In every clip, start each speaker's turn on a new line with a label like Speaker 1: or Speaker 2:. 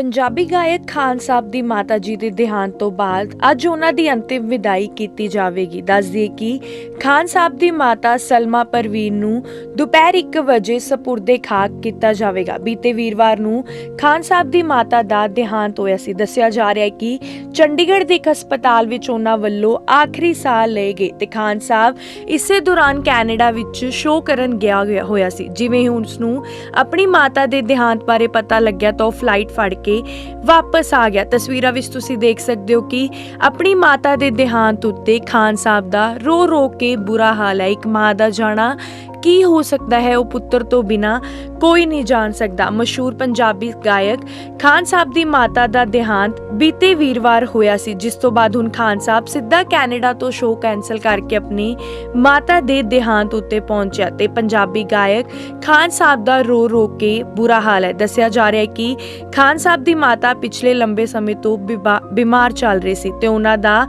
Speaker 1: ਪੰਜਾਬੀ ਗਾਇਕ ਖਾਨ ਸਾਹਿਬ ਦੀ ਮਾਤਾ ਜੀ ਦੇ ਦੇਹਾਂਤ ਤੋਂ ਬਾਅਦ ਅੱਜ ਉਹਨਾਂ ਦੀ ਅੰਤਿਮ ਵਿਦਾਈ ਕੀਤੀ ਜਾਵੇਗੀ। ਦੱਸ ਦਈਏ ਕਿ ਖਾਨ ਸਾਹਿਬ ਦੀ ਮਾਤਾ ਸਲਮਾ ਪਰਵੀਨ ਨੂੰ ਦੁਪਹਿਰ 1 ਵਜੇ ਸਪੁਰਦੇ ਖਾਕ ਕੀਤਾ ਜਾਵੇਗਾ। ਬੀਤੇ ਵੀਰਵਾਰ ਨੂੰ ਖਾਨ ਸਾਹਿਬ ਦੀ ਮਾਤਾ ਦਾ ਦੇਹਾਂਤ ਹੋਇਆ ਸੀ। ਦੱਸਿਆ ਜਾ ਰਿਹਾ ਹੈ ਕਿ ਚੰਡੀਗੜ੍ਹ ਦੇ ਇੱਕ ਹਸਪਤਾਲ ਵਿੱਚ ਉਹਨਾਂ ਵੱਲੋਂ ਆਖਰੀ ਸਾਹ ਲਏ ਗਏ ਤੇ ਖਾਨ ਸਾਹਿਬ ਇਸੇ ਦੌਰਾਨ ਕੈਨੇਡਾ ਵਿੱਚ ਸ਼ੋਅ ਕਰਨ ਗਿਆ ਹੋਇਆ- ਹੋਇਆ ਸੀ। ਜਿਵੇਂ ਹੀ ਉਸ ਨੂੰ ਆਪਣੀ ਮਾਤਾ ਦੇ ਦੇਹਾਂਤ ਬਾਰੇ ਪਤਾ ਲੱਗਿਆ ਤਾਂ ਉਹ ਫਲਾਈਟ ਫੜ ਕੇ ਵਾਪਸ ਆ ਗਿਆ। ਤਸਵੀਰਾਂ ਵਿੱਚ ਤੁਸੀਂ ਦੇਖ ਸਕਦੇ ਹੋ ਕਿ ਆਪਣੀ ਮਾਤਾ ਦੇ ਦੇਹਾਂਤ ਉੱਤੇ ਖਾਨ ਸਾਹਿਬ ਦਾ ਰੋ ਰੋ ਕੇ ਬੁਰਾ ਹਾਲ ਹੈ। ਇੱਕ ਮਾਂ ਦਾ ਜਾਣਾ ਕੀ ਹੋ ਸਕਦਾ ਹੈ ਉਹ ਪੁੱਤਰ ਤੋਂ ਬਿਨਾ ਕੋਈ ਨਹੀਂ ਜਾਣ ਸਕਦਾ। ਮਸ਼ਹੂਰ ਪੰਜਾਬੀ ਗਾਇਕ ਖਾਨ ਸਾਹਿਬ ਦੀ ਮਾਤਾ ਦਾ ਦੇਹਾਂਤ ਬੀਤੇ ਵੀਰਵਾਰ ਹੋਇਆ ਸੀ, ਜਿਸ ਤੋਂ ਬਾਅਦ ਹੁਣ ਖਾਨ ਸਾਹਿਬ ਸਿੱਧਾ ਕੈਨੇਡਾ ਤੋਂ ਸ਼ੋਅ ਕੈਨਸਲ ਕਰਕੇ ਆਪਣੀ ਮਾਤਾ ਦੇ ਦੇਹਾਂਤ ਉੱਤੇ ਪਹੁੰਚਿਆ ਤੇ ਪੰਜਾਬੀ ਗਾਇਕ ਖਾਨ ਸਾਹਿਬ ਦਾ ਰੋ ਰੋ ਕੇ ਬੁਰਾ ਹਾਲ ਹੈ। ਦੱਸਿਆ ਜਾ ਰਿਹਾ ਹੈ ਕਿ ਖਾਨ ਸਾਹਿਬ ਦੀ ਮਾਤਾ ਪਿਛਲੇ ਲੰਬੇ ਸਮੇਂ ਤੋਂ ਬਿਬਾ- ਬਿਮਾਰ ਚੱਲ ਰਹੀ ਸੀ ਤੇ ਉਹਨਾਂ ਦਾ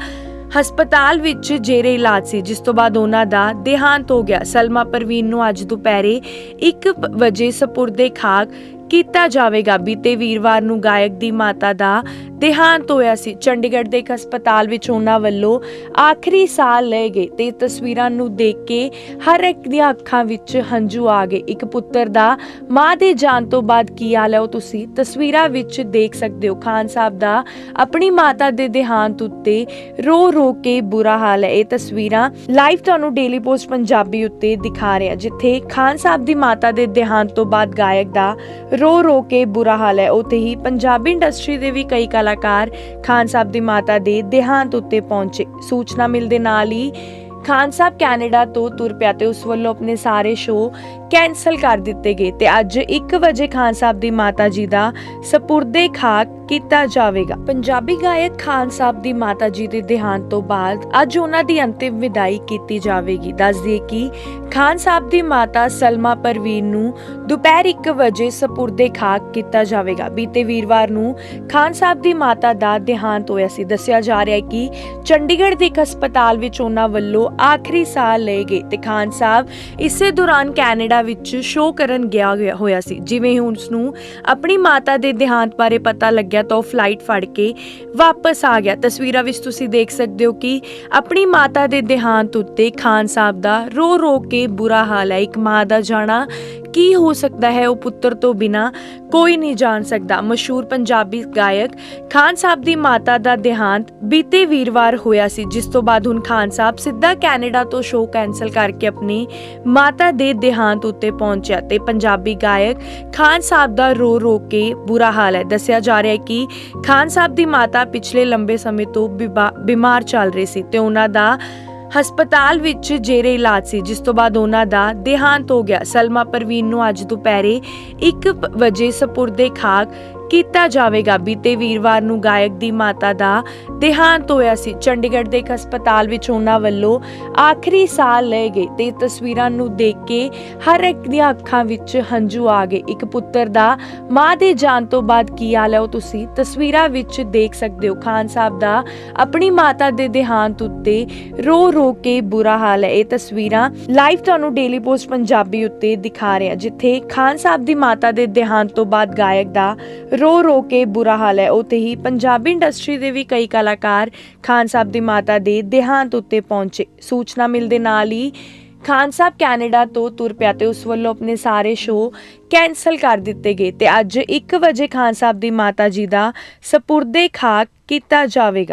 Speaker 1: ਹਸਪਤਾਲ ਵਿੱਚ ਜੇਰੇ ਇਲਾਜ ਸੀ, ਜਿਸ ਤੋਂ ਬਾਅਦ ਉਹਨਾਂ ਦਾ ਦੇਹਾਂਤ ਹੋ ਗਿਆ। ਸਲਮਾ ਪਰਵੀਨ ਨੂੰ ਅੱਜ ਦੁਪਹਿਰੇ 1 ਵਜੇ ਸਪੁਰਦੇ ਖਾਕ ਕੀਤਾ ਜਾਵੇਗਾ। ਬੀਤੇ ਵੀਰਵਾਰ ਨੂੰ ਗਾਇਕ ਦੀ ਮਾਤਾ ਦਾ ਦੇਹਾਂਤ ਹੋਇਆ ਸੀ। ਚੰਡੀਗੜ੍ਹ ਦੇ ਇੱਕ ਹਸਪਤਾਲ ਵਿੱਚ ਉਹਨਾਂ ਵੱਲੋਂ ਆਖਰੀ ਸਾਹ ਲਏ ਗਏ ਤੇ ਤਸਵੀਰਾਂ ਨੂੰ ਦੇਖ ਕੇ ਹਰ ਇੱਕ ਦੀਆਂ ਅੱਖਾਂ ਵਿੱਚ ਹੰਝੂ ਆ ਗਏ। ਇੱਕ ਪੁੱਤਰ ਦਾ ਮਾਂ ਦੇ ਜਾਣ ਤੋਂ ਬਾਅਦ ਕੀ ਹਾਲ ਹੈ ਉਹ ਤੁਸੀਂ ਤਸਵੀਰਾਂ ਵਿੱਚ ਦੇਖ ਸਕਦੇ ਹੋ। ਖਾਨ ਸਾਹਿਬ ਦਾ ਆਪਣੀ ਮਾਤਾ ਦੇ ਦੇਹਾਂਤ ਉੱਤੇ ਰੋ ਰੋ ਕੇ ਬੁਰਾ ਹਾਲ ਹੈ। ਇਹ ਤਸਵੀਰਾਂ ਲਾਈਵ ਤੁਹਾਨੂੰ ਡੇਲੀ ਪੋਸਟ ਪੰਜਾਬੀ ਉੱਤੇ ਦਿਖਾ ਰਿਹਾ, ਜਿੱਥੇ ਖਾਨ ਸਾਹਿਬ ਦੀ ਮਾਤਾ ਦੇ ਦੇਹਾਂਤ ਤੋਂ ਬਾਅਦ ਗਾਇਕ ਦਾ ਰੋ ਰੋ ਕੇ ਬੁਰਾ ਹਾਲ ਹੈ। ਉੱਥੇ ਹੀ ਪੰਜਾਬੀ ਇੰਡਸਟਰੀ ਦੇ ਵੀ ਕਈ ਕਲਾਕਾਰ ਖਾਨ ਸਾਹਿਬ ਦੀ ਮਾਤਾ ਦੇ ਦੇਹਾਂਤ ਉੱਤੇ ਪਹੁੰਚੇ। ਸੂਚਨਾ ਮਿਲਦੇ ਨਾਲ ਹੀ ਖਾਨ ਸਾਹਿਬ ਕੈਨੇਡਾ ਤੋਂ ਤੁਰ ਪਿਆ ਤੇ ਉਸ ਵੱਲੋਂ ਆਪਣੇ ਸਾਰੇ ਸ਼ੋਅ ਕੈਨਸਲ ਕਰ ਦਿੱਤੇ ਗਏ ਤੇ ਅੱਜ 1 ਵਜੇ ਖਾਨ ਸਾਹਿਬ ਦੀ ਮਾਤਾ ਜੀ ਦਾ ਸਪੁਰਦੇ ਖਾਕ ਕੀਤਾ ਜਾਵੇਗਾ। ਪੰਜਾਬੀ ਗਾਇਕ ਖਾਨ ਸਾਹਿਬ ਦੀ ਮਾਤਾ ਜੀ ਦੇ ਦੇਹਾਂਤ ਤੋਂ ਬਾਅਦ ਅੱਜ ਉਹਨਾਂ ਦੀ ਅੰਤਿਮ ਵਿਦਾਈ ਕੀਤੀ ਜਾਵੇਗੀ। ਦੱਸ ਦਈਏ ਕਿ ਖਾਨ ਸਾਹਿਬ ਦੀ ਮਾਤਾ ਸਲਮਾ ਪਰਵੀਨ ਨੂੰ ਦੁਪਹਿਰ 1 ਵਜੇ ਸਪੁਰਦੇ ਖਾਕ ਕੀਤਾ ਜਾਵੇਗਾ। ਬੀਤੇ ਵੀਰਵਾਰ ਨੂੰ ਖਾਨ ਸਾਹਿਬ ਦੀ ਮਾਤਾ ਦਾ ਦੇਹਾਂਤ ਹੋਇਆ ਸੀ। ਦੱਸਿਆ ਜਾ ਰਿਹਾ ਹੈ ਕਿ ਚੰਡੀਗੜ੍ਹ ਦੇ ਇੱਕ ਹਸਪਤਾਲ ਵਿੱਚ ਉਹਨਾਂ ਵੱਲੋਂ ਆਖਰੀ ਸਾਹ ਲਏ ਗਏ ਤੇ ਖਾਨ ਸਾਹਿਬ ਇਸੇ ਦੌਰਾਨ ਕੈਨੇਡਾ ਵਿੱਚ ਸ਼ੋਅ ਕਰਨ ਗਿਆ ਹੋਇਆ- ਹੋਇਆ ਸੀ। ਜਿਵੇਂ ਹੀ ਉਸ ਨੂੰ ਆਪਣੀ ਮਾਤਾ ਦੇ ਦੇਹਾਂਤ ਬਾਰੇ ਪਤਾ ਲੱਗਿਆ ਤਾਂ ਉਹ ਫਲਾਈਟ ਫੜ ਕੇ ਵਾਪਸ ਆ ਗਿਆ। ਤਸਵੀਰਾਂ ਵਿੱਚ ਤੁਸੀਂ ਦੇਖ ਸਕਦੇ ਹੋ ਕਿ ਆਪਣੀ ਮਾਤਾ ਦੇ ਦੇਹਾਂਤ ਉੱਤੇ ਖਾਨ ਸਾਹਿਬ ਦਾ ਰੋ ਰੋ ਕੇ ਬੁਰਾ ਹਾਲ ਹੈ। ਇੱਕ ਮਾਂ ਦਾ ਜਾਣਾ ਕੀ ਹੋ ਸਕਦਾ ਹੈ ਉਹ ਪੁੱਤਰ ਤੋਂ ਬਿਨਾ ਕੋਈ ਨਹੀਂ ਜਾਣ ਸਕਦਾ। ਮਸ਼ਹੂਰ ਪੰਜਾਬੀ ਗਾਇਕ ਖਾਨ ਸਾਹਿਬ ਦੀ ਮਾਤਾ ਦਾ ਦੇਹਾਂਤ ਬੀਤੇ ਵੀਰਵਾਰ ਹੋਇਆ ਸੀ, ਜਿਸ ਤੋਂ ਬਾਅਦ ਹੁਣ ਖਾਨ ਸਾਹਿਬ ਸਿੱਧਾ ਕੈਨੇਡਾ ਤੋਂ ਸ਼ੋਅ ਕੈਨਸਲ ਕਰਕੇ ਆਪਣੀ ਮਾਤਾ ਦੇ ਦੇਹਾਂਤ ਉੱਤੇ ਪਹੁੰਚਿਆ ਤੇ ਪੰਜਾਬੀ ਗਾਇਕ ਖਾਨ ਸਾਹਿਬ ਦਾ ਰੋ ਰੋ ਕੇ ਬੁਰਾ ਹਾਲ ਹੈ। ਦੱਸਿਆ ਜਾ ਰਿਹਾ ਹੈ ਕਿ ਖਾਨ ਸਾਹਿਬ ਦੀ ਮਾਤਾ ਪਿਛਲੇ ਲੰਬੇ ਸਮੇਂ ਤੋਂ ਬਿਬਾ- ਬਿਮਾਰ ਚੱਲ ਰਹੀ ਸੀ ਤੇ ਉਹਨਾਂ ਦਾ ਹਸਪਤਾਲ ਵਿੱਚ ਜੇਰੇ ਇਲਾਜ ਸੀ, ਜਿਸ ਤੋਂ ਬਾਅਦ ਉਹਨਾਂ ਦਾ ਦੇਹਾਂਤ ਹੋ ਗਿਆ। ਸਲਮਾ ਪਰਵੀਨ ਨੂੰ ਅੱਜ ਦੁਪਹਿਰੇ 1 ਵਜੇ ਸਪੁਰਦੇ ਖਾਕ ਕੀਤਾ ਜਾਵੇਗਾ। ਬੀਤੇ ਵੀਰਵਾਰ ਨੂੰ ਗਾਇਕ ਦੀ ਮਾਤਾ ਦਾ ਦੇਹਾਂਤ ਹੋਇਆ ਸੀ। ਚੰਡੀਗੜ੍ਹ ਦੇ ਇੱਕ ਹਸਪਤਾਲ ਵਿੱਚ ਉਹਨਾਂ ਵੱਲੋਂ ਆਖਰੀ ਸਾਹ ਲਏ ਗਏ ਤੇ ਤਸਵੀਰਾਂ ਨੂੰ ਦੇਖ ਕੇ ਹਰ ਇੱਕ ਦੀਆਂ ਅੱਖਾਂ ਵਿੱਚ ਹੰਝੂ ਆ ਗਏ। ਇੱਕ ਪੁੱਤਰ ਦਾ ਮਾਂ ਦੇ ਜਾਣ ਤੋਂ ਬਾਅਦ ਕੀ ਹਾਲ ਹੈ ਉਹ ਤੁਸੀਂ ਤਸਵੀਰਾਂ ਵਿੱਚ ਦੇਖ ਸਕਦੇ ਹੋ। ਖਾਨ ਸਾਹਿਬ ਦਾ ਆਪਣੀ ਮਾਤਾ ਦੇ ਦੇਹਾਂਤ ਉੱਤੇ ਰੋ ਰੋ ਕੇ ਬੁਰਾ ਹਾਲ ਹੈ। ਇਹ ਤਸਵੀਰਾਂ ਲਾਈਵ ਤੁਹਾਨੂੰ ਡੇਲੀ ਪੋਸਟ ਪੰਜਾਬੀ ਉੱਤੇ ਦਿਖਾ ਰਿਹਾ ਜਿੱਥੇ ਖਾਨ ਸਾਹਿਬ ਦੀ ਮਾਤਾ ਦੇ ਦੇਹਾਂਤ ਤੋਂ ਬਾਅਦ ਗਾਇਕ ਦਾ ਰੋ ਰੋ ਕੇ ਬੁਰਾ ਹਾਲ ਹੈ। ਉੱਥੇ ਹੀ ਪੰਜਾਬੀ ਇੰਡਸਟਰੀ ਦੇ ਵੀ ਕਈ ਕਲਾਕਾਰ ਖਾਨ ਸਾਹਿਬ ਦੀ ਮਾਤਾ ਦੇ ਦੇਹਾਂਤ ਉੱਤੇ ਪਹੁੰਚੇ। ਸੂਚਨਾ ਮਿਲਦੇ ਨਾਲ ਹੀ ਖਾਨ ਸਾਹਿਬ ਕੈਨੇਡਾ ਤੋਂ ਤੁਰ ਪਿਆ ਤੇ ਉਸ ਵੱਲੋਂ ਆਪਣੇ ਸਾਰੇ ਸ਼ੋਅ ਕੈਨਸਲ ਕਰ ਦਿੱਤੇ ਗਏ ਤੇ ਅੱਜ 1 ਵਜੇ ਖਾਨ ਸਾਹਿਬ ਦੀ ਮਾਤਾ ਜੀ ਦਾ ਸਪੁਰਦੇ ਖਾਕ ਕੀਤਾ ਜਾਵੇਗਾ।